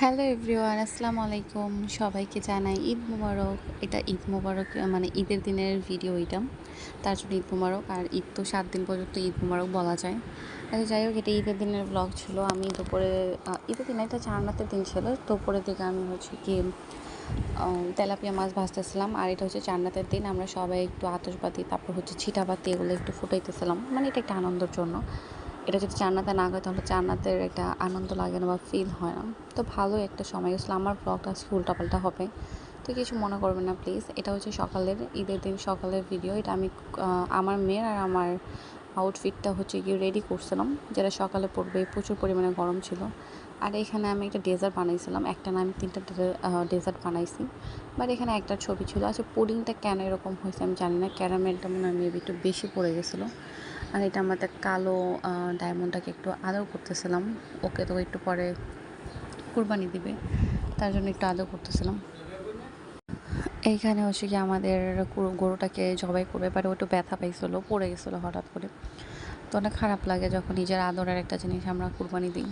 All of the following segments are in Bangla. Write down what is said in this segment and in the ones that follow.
হ্যালো এভরিওয়ান, আসসালামু আলাইকুম। সবাইকে জানাই ঈদ মুবারক। এটা ঈদ মুবারক মানে ঈদের দিনের ভিডিও এটা। তার জন্য ঈদ মুবারক। আর ঈদ তো সাত দিন পর্যন্ত ঈদ মুবারক বলা যায়। আচ্ছা যাই হোক, এটা ঈদের দিনের ব্লগ ছিল। আমি দুপুরে ঈদের দিন একটা চারনাতের দিন ছিল। দুপুরের দিকে আমি হচ্ছে কি তেলাপিয়া মাছ ভাজতেছিলাম। আর এটা হচ্ছে চান্নাতের দিন। আমরা সবাই একটু আতশবাতি, তারপর হচ্ছে ছিটাবাতি এগুলো একটু ফুটাইতেছিলাম। মানে এটা একটা আনন্দের জন্য। এটা যদি চান্নাতে না হয়, তাহলে চান্নাতের একটা আনন্দ লাগে না বা ফিল হয় না। তো ভালো একটা সময় গেছিল। আমার ব্লগটা উল্টা পাল্টা হবে। তো কিছু মনে করবেন না প্লিজ এটা হচ্ছে সকালের ঈদের দিন সকালের ভিডিও এটা আমি আমার মেয়ের আর আমার আউটফিটটা হচ্ছে গিয়ে রেডি করছিলাম, যেটা সকালে পড়বে, প্রচুর পরিমাণে গরম ছিল। আর এখানে আমি একটা ডেজার্ট বানাইছিলাম, একটা না আমি তিনটা ডেজার্ট বানাইছি। বাট এখানে একটা ছবি ছিল আচ্ছা পুডিংটা কেন এরকম হয়েছে আমি জানি না, ক্যারামেলটা মনে হয় মেবি একটু বেশি পড়ে গেছিল। আর এটা আমাদের কালো ডায়মন্ডটাকে একটু আদর করতেছিলাম, ওকে তো একটু পরে কুরবানি দিবে, তার জন্য একটু আদর করতেছিলাম। এইখানে হচ্ছে কি আমাদের গরুটাকে জবাই করবে বাট একটু ব্যথা পাইছিলো, পড়ে গেছিল হঠাৎ করে। তো অনেক খারাপ লাগে যখন নিজের আদরের একটা জিনিস আমরা কুরবানি দিই।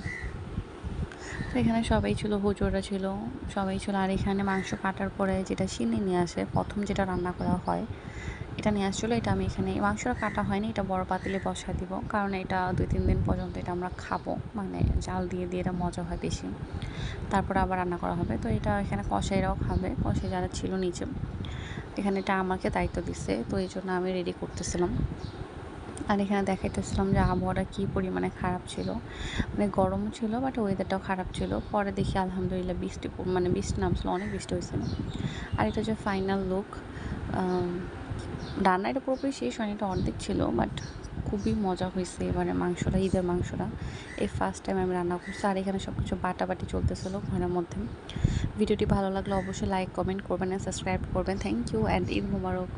তো এখানে সবাই ছিল হুজুরা ছিল, সবাই ছিল। আর এখানে মাংস কাটার পরে যেটা শিলে নিয়ে আসে, প্রথম যেটা রান্না করা হয় এটা নিয়ে আসছিল, এটা আমি এখানে, মাংসটা কাটা হয়নি, এটা বড় পাতিলে বসা দিব, কারণ এটা দুই তিন দিন পর্যন্ত এটা আমরা খাব মানে জাল দিয়ে দিয়ে এটা মজা হয় বেশি। তারপরে আবার রান্না করা হবে, তো এটা এখানে কষাইরাও খাবে কষাই যারা ছিল নিচে, এখানে এটা আমাকে দায়িত্ব দিচ্ছে তো এই জন্য আমি রেডি করতেছিলাম। আর এখানে দেখাইতেছিলাম যে আবহাওয়াটা কী পরিমাণে খারাপ ছিল মানে গরমও ছিল বাট ওয়েদারটাও খারাপ ছিল, পরে দেখি আলহামদুলিল্লাহ বৃষ্টি মানে বৃষ্টি নামছিল, অনেক বৃষ্টি হয়েছিল। আর এটা হচ্ছে ফাইনাল লুক রান্না এটা পুরোপুরি শেষ হয়নি, এটা অর্ধেক ছিল বাট খুবই মজা হয়েছে মানে মাংসটা, ঈদের মাংসটা। এই ফার্স্ট টাইম আমি রান্না করছি, আর এখানে সব কিছু বাটাবাটি চলতেছিল ঘরের মধ্যে। ভিডিওটি ভালো লাগলে অবশ্যই লাইক কমেন্ট করবেন সাবস্ক্রাইব করবেন। Thank you and Eid Mubarak.